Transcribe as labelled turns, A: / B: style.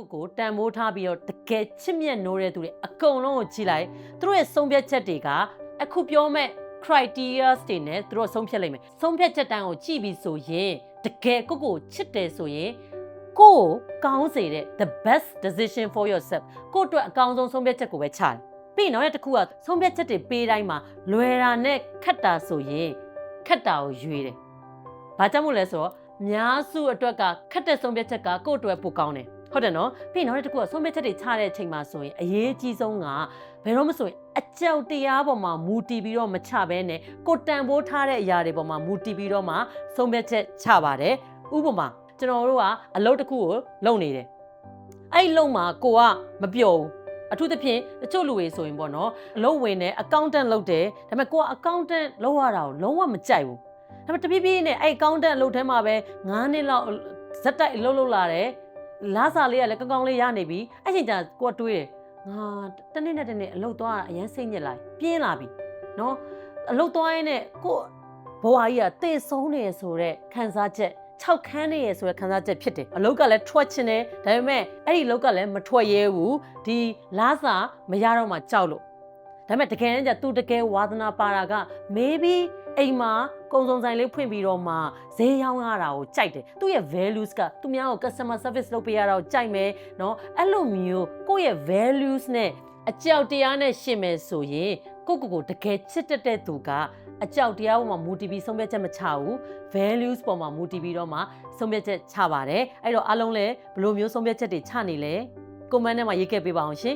A: ကိုကိုတန်မိုးထားပြီးတော့တကယ်ချစ်မြတ်နိုးတဲ့သူတွေအကုန်လုံးကိုကြည့်လိုက်သူတို့ရဲ့ဆုံးဖြတ်ချက်တွေကအခုပြောမဲ့ criteria တွေနဲ့သူတို့ဆုံးဖြတ်လိုက်မယ်ဆုံးဖြတ်ချက်တန်းကိုကြည့်ပြီးဆိုရင်တကယ်ကိုကိုချစ်တယ်ဆိုရင်ကိုကိုကောင်းစေတဲ့ the best decision for yourself ကိုအတွက်အကောင်းဆုံးဆုံးဖြတ်ချက်ကိုပဲချတယ်ပြီးရင်နောက်တစ်ခုကဆုံးဖြတ်ချက်တွေပေးတိုင်းမှာလွယ်တာနဲ့ခက်တာဆိုရင်ခက်တာကိုရွေးတယ်ဘာကြောင့်မို့လဲဆိုတော့များစုအတွက်ကခက်တဲ့ဆုံးဖြတ်ချက်ကကိုယ့်အတွက်ပိုကောင်းတယ် ဟုတ်တယ်နော်ပြီးရင်နောက်တစ်ခုကဆုံးဖြတ်ချက်တွေချတဲ့အချိန်မှာဆိုရင်အရေးကြီးဆုံးကဘယ်တော့မှဆိုရင်အကြောက်တရားပေါ်မှာမူတည်ပြီးတော့မချဘဲနဲ့ကိုတန်ဖိုးထားတဲ့အရာတွေပေါ်မှာမူတည်ပြီးတော့မှဆုံးဖြတ်ချက်ချပါတယ်ဥပမာကျွန်တော်တို့ကအလုပ်တစ်ခုကိုလုပ်နေတယ်အဲ့ဒီလုပ်မှာကိုကမပြောဘူးအထူးသဖြင့်တချို့လူတွေဆိုရင်ပေါ့နော်အလုပ်ဝင်တယ်အကောင့်တန့်လုပ်တယ်ဒါပေမဲ့ကိုကအကောင့်တန့်လုပ်ရတာကိုလုံးဝမကြိုက်ဘူးဒါပေမဲ့တဖြည်းဖြည်းနဲ့အဲ့အကောင့်တန့်အလုပ်ထဲမှာပဲ9နှစ်လောက်ဇက်တိုက်အလုပ်လုပ်လာတယ် လာစာလေးကလည်းကောင်းကောင်းလေးရနေပြီအဲ့ချိန်ကျကိုကတွေးတယ်ငါတနေ့နဲ့တနေ့အလုပ်သွားတာအရင်စိတ်ညစ်လိုက်ပြင်းလာပြီနော်အလုပ်သွားရင်နဲ့ကိုဘဝကြီးကတေဆုံးနေရဆိုတဲ့ခံစားချက်6ခန်းနေရဆိုတဲ့ခံစားချက်ဖြစ်တယ်အလုပ်ကလည်းထွက်ချင်တယ်ဒါပေမဲ့အဲ့ဒီအလုပ်ကလည်းမထွက်ရဲဘူးဒီလားစာမရတော့မှကြောက်လို့ ဒါပေမဲ့တကယ်တမ်းကျသူတကယ်ဝါသနာပါတာက maybe အိမ်မှာကုံစုံဆိုင်လေးဖွင့်ပြီးတော့မှဈေးရောင်းရတာကိုကြိုက်တယ်သူ့ရဲ့ values ကသူများကို customer service လုပ်ပေးရတာကိုကြိုက်မယ်เนาะအဲ့လိုမျိုးကိုယ့်ရဲ့ values နဲ့အကြောက်တရားနဲ့ရှင်မယ်ဆိုရင်ကိုယ့်ကိုယ်ကိုတကယ်ချစ်တတ်တဲ့သူကအကြောက်တရားပေါ်မှာမူတည်ပြီးဆုံးဖြတ်ချက်မချဘူး values ပေါ်မှာမူတည်ပြီးတော့မှဆုံးဖြတ်ချက်ချပါတယ်အဲ့တော့အားလုံးလည်းဘယ်လိုမျိုးဆုံးဖြတ်ချက်တွေချနေလဲ comment ထဲမှာရေးခဲ့ပေးပါအောင်ရှင်